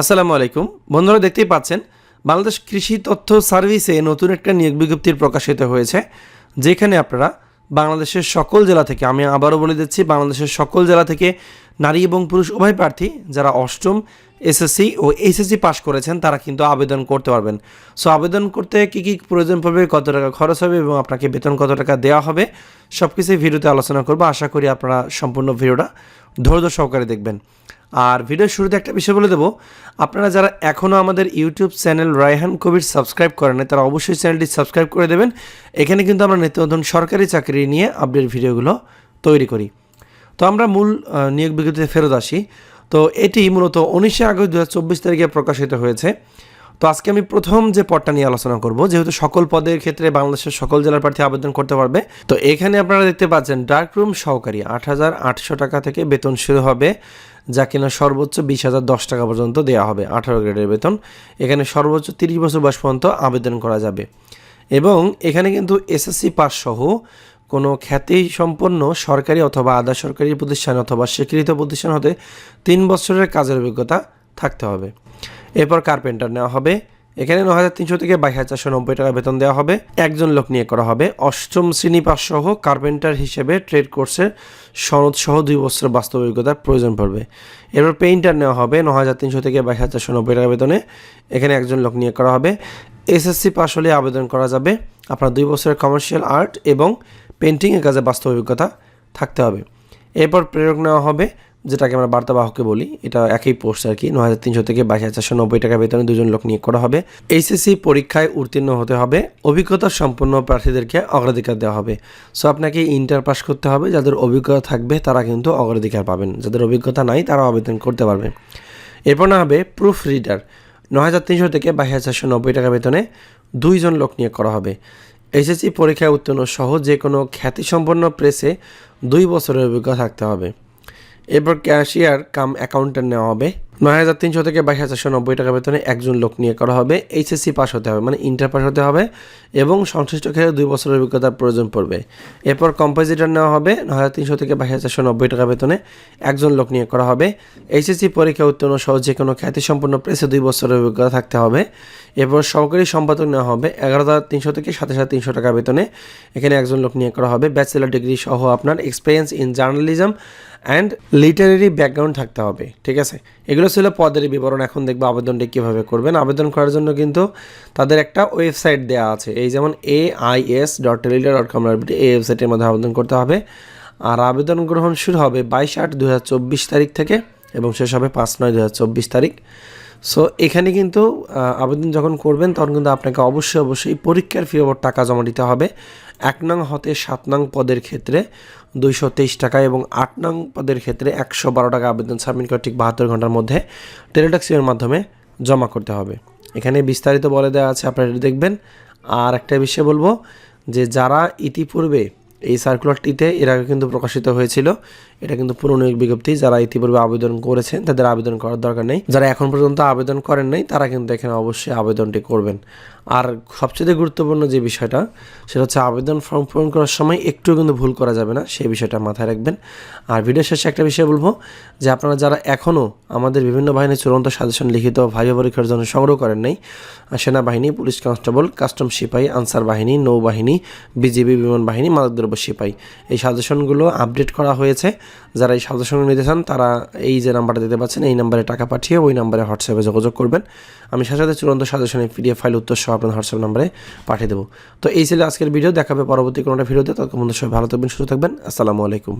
আসসালামু আলাইকুম। বন্ধুরা দেখতেই পাচ্ছেন, বাংলাদেশ কৃষি তথ্য সার্ভিসে নতুন একটা নিয়োগ বিজ্ঞপ্তির প্রকাশিত হয়েছে, যেখানে আপনারা বাংলাদেশের সকল জেলা থেকে, আমি আবারও বলে দিচ্ছি, বাংলাদেশের সকল জেলা থেকে নারী এবং পুরুষ উভয় প্রার্থী, যারা অষ্টম এসএসসি ও এইচএসসি পাশ করেছেন, তারা কিন্তু আবেদন করতে পারবেন। সো আবেদন করতে কী কী প্রয়োজন পড়বে, কত টাকা খরচ হবে এবং আপনাকে বেতন কত টাকা দেওয়া হবে সব কিছুই ভিডিওতে আলোচনা করব। আশা করি আপনারা সম্পূর্ণ ভিডিওটা ধৈর্য সহকারে দেখবেন। আর ভিডিওর শুরুতে একটা বিষয় বলে দেবো, আপনারা যারা এখনও আমাদের YouTube channel Raihan Kabir subscribe করেন তারা অবশ্যই চ্যানেলটি সাবস্ক্রাইব করে দেবেন। এখানে কিন্তু আমরা নিত্য নতুন সরকারি চাকরি নিয়ে আপডেট ভিডিওগুলো তৈরি করি। তো আমরা মূল নিয়োগ বিজ্ঞপ্তিতে ফেরত আসি। তো এটি মূলত উনিশে আগস্ট দু হাজার চব্বিশ তারিখে প্রকাশিত হয়েছে। তো আজকে আমি প্রথম যে পদটা নিয়ে আলোচনা করব, যেহেতু সকল পদের ক্ষেত্রে বাংলাদেশের সকল জেলার প্রার্থী আবেদন করতে পারবে, তো এখানে আপনারা দেখতে পাচ্ছেন ডার্ক রুম সহকারী আট হাজার আটশো টাকা থেকে বেতন শুরু হবে, যা কিনা সর্বোচ্চ বিশ হাজার দশ টাকা পর্যন্ত দেওয়া হবে, আঠারো গ্রেডের বেতন। এখানে সর্বোচ্চ তিরিশ বছর বয়স পর্যন্ত আবেদন করা যাবে। এবং এখানে কিন্তু এসএসসি পাস সহ কোনো খ্যাতি সম্পন্ন সরকারি অথবা আধা সরকারি প্রতিষ্ঠান অথবা স্বীকৃত প্রতিষ্ঠান হতে তিন বছরের কাজের অভিজ্ঞতা থাকতে হবে। এরপর কার্পেন্টার নেওয়া হবে। এখানে ন হাজার তিনশো থেকে বাইশ হাজার চারশো নব্বই টাকা বেতন দেওয়া হবে। একজন লোক নিয়ে করা হবে। অষ্টম শ্রেণি পাস সহ কার্পেন্টার হিসেবে ট্রেড কোর্সের সনদ সহ দুই বছরের বাস্তব অভিজ্ঞতার প্রয়োজন পড়বে। এরপর পেইন্টার নেওয়া হবে ন হাজার তিনশো থেকে বাইশ হাজার চারশো নব্বই টাকা বেতনে। এখানে একজন লোক নিয়ে করা হবে। এসএসসি পাস হলে আবেদন করা যাবে। আপনার দুই বছরের কমার্শিয়াল আর্ট এবং পেন্টিংয়ের কাজে বাস্তব অভিজ্ঞতা থাকতে হবে। এরপর প্রেরক নেওয়া হবে, যেটাকে আমরা বার্তাবাহকে বলি। এটা একই পোস্ট আর কি ন হাজার তিনশো থেকে বাইশ হাজার চারশো নব্বই টাকা বেতনে দুজন লোক নিয়োগ করা হবে। এইচএসসি পরীক্ষায় উত্তীর্ণ হতে হবে। অভিজ্ঞতা সম্পন্ন প্রার্থীদেরকে অগ্রাধিকার দেওয়া হবে। সো আপনাকে ইন্টার পাস করতে হবে। যাদের অভিজ্ঞতা থাকবে, তারা কিন্তু অগ্রাধিকার পাবেন। যাদের অভিজ্ঞতা নাই তারা আবেদন করতে পারবে। এরপর না হবে প্রুফ রিডার ন হাজার তিনশো থেকে বাইশ হাজার চারশো নব্বই টাকা বেতনে দুইজন লোক নিয়োগ করা হবে। এসএসসি পরীক্ষায় উত্তীর্ণ সহ যে কোনো খ্যাতিসম্পন্ন প্রেসে দুই বছরের অভিজ্ঞতা থাকতে হবে। এরপর ক্যাশিয়ার কাম অ্যাকাউন্টেন্ট নেওয়া হবে। নয় হাজার তিনশো থেকে বাইশ হাজার নব্বই টাকা বেতনে একজন লোক নিয়ে করা হবে এইচএসসি পাস হতে হবে মানে ইন্টার পাস হতে হবে এবং সংশ্লিষ্ট ক্ষেত্রে দুই বছরের অভিজ্ঞতার প্রয়োজন পড়বে। এরপর কম্পোজিটর নেওয়া হবে, নয় হাজার তিনশো থেকে বাইশ হাজার নব্বই টাকা বেতনে একজন লোক নিয়ে করা হবে। এইচএসসি পরীক্ষা উত্তীর্ণ সহ যে কোনো খ্যাতিসম্পন্ন প্রেসে দুই বছরের অভিজ্ঞতা থাকতে হবে। এরপর সহকারী সম্পাদক নেওয়া হবে, এগারো হাজার তিনশো থেকে সাত হাজার তিনশো টাকা বেতনে এখানে একজন লোক নিয়ে করা হবে। ব্যাচেলার ডিগ্রি সহ আপনার experience in journalism and literary background থাকতে হবে, ঠিক আছে? এগুলো ছিল পদের বিবরণ, এখন দেখব আবেদনটি কীভাবে করবেন। আবেদন করার জন্য কিন্তু তাদের একটা ওয়েবসাইট দেওয়া আছে, এই যেমন A I S dot teletalk dot com এই ওয়েবসাইটের মধ্যে আবেদন করতে হবে। আর আবেদন গ্রহণ শুরু হবে বাইশ আট দু তারিখ থেকে এবং শেষ হবে পাঁচ নয় দু তারিখ। সো এখানে কিন্তু আবেদন যখন করবেন, তখন কিন্তু আপনাকে অবশ্যই অবশ্যই পরীক্ষার ফি ওপর টাকা জমা দিতে হবে। এক নং হতে সাত নং পদের ক্ষেত্রে দুইশো তেইশ টাকা এবং আট নং পদের ক্ষেত্রে একশো বারো টাকা আবেদন সাবমিট করে ঠিক বাহাত্তর ঘণ্টার মধ্যে টেলিটক্সির মাধ্যমে জমা করতে হবে। এখানে বিস্তারিত বলে দেওয়া আছে, আপনারা দেখবেন। আর একটা বিষয় বলব যে, যারা ইতিপূর্বে এই সার্কুলারটিতে এর আগে কিন্তু প্রকাশিত হয়েছিল। এটা কিন্তু পুরনো এক বিজ্ঞপ্তি। যারা ইতিপূর্বে আবেদন করেছেন, তাদের আবেদন করার দরকার নেই। যারা এখন পর্যন্ত আবেদন করেন নাই, তারা কিন্তু এখানে অবশ্যই আবেদনটি করবেন। আর সবচেয়ে গুরুত্বপূর্ণ যে বিষয়টা, সেটা হচ্ছে আবেদন ফর্ম পূরণ করার সময় একটু কিন্তু ভুল করা যাবে না। সেই বিষয়টা মাথায় রাখবেন। আর ভিডিও শেষে একটা বিষয় বলব, যে আপনারা যারা এখনও আমাদের বিভিন্ন বাহিনীর চূড়ান্ত সাজেশন লিখিত ভাইবা পরীক্ষার জন্য সংগ্রহ করেন নাই, সেনাবাহিনী, পুলিশ কনস্টেবল, কাস্টম সিপাহী, আনসার বাহিনী, নৌবাহিনী, বিজিবি, বিমান বাহিনী, মাদকদ্রব্য সিপাহী এই সাজেশনগুলো আপডেট করা হয়েছে। যারা এই সাজেশন নিতে চান, তারা এই যে নাম্বারটা দিতে পাচ্ছেন, এই নাম্বারে টাকা পাঠিয়ে ওই নাম্বারে হোয়াটসঅ্যাপে যোগাযোগ করবেন। আমি সাথে সাথে চূড়ান্ত সাজেশনের পিডিএফ ফাইল উত্তর সহ আপনার হোয়াটসঅ্যাপ নাম্বারে পাঠিয়ে দেবো। তো এই ছিল আজকের ভিডিও। দেখাবে পরবর্তী কোনোটা ভিডিওতে। পর্যন্ত সবাই ভালো থাকবেন, সুস্থ থাকবেন। আসসালামু আলাইকুম।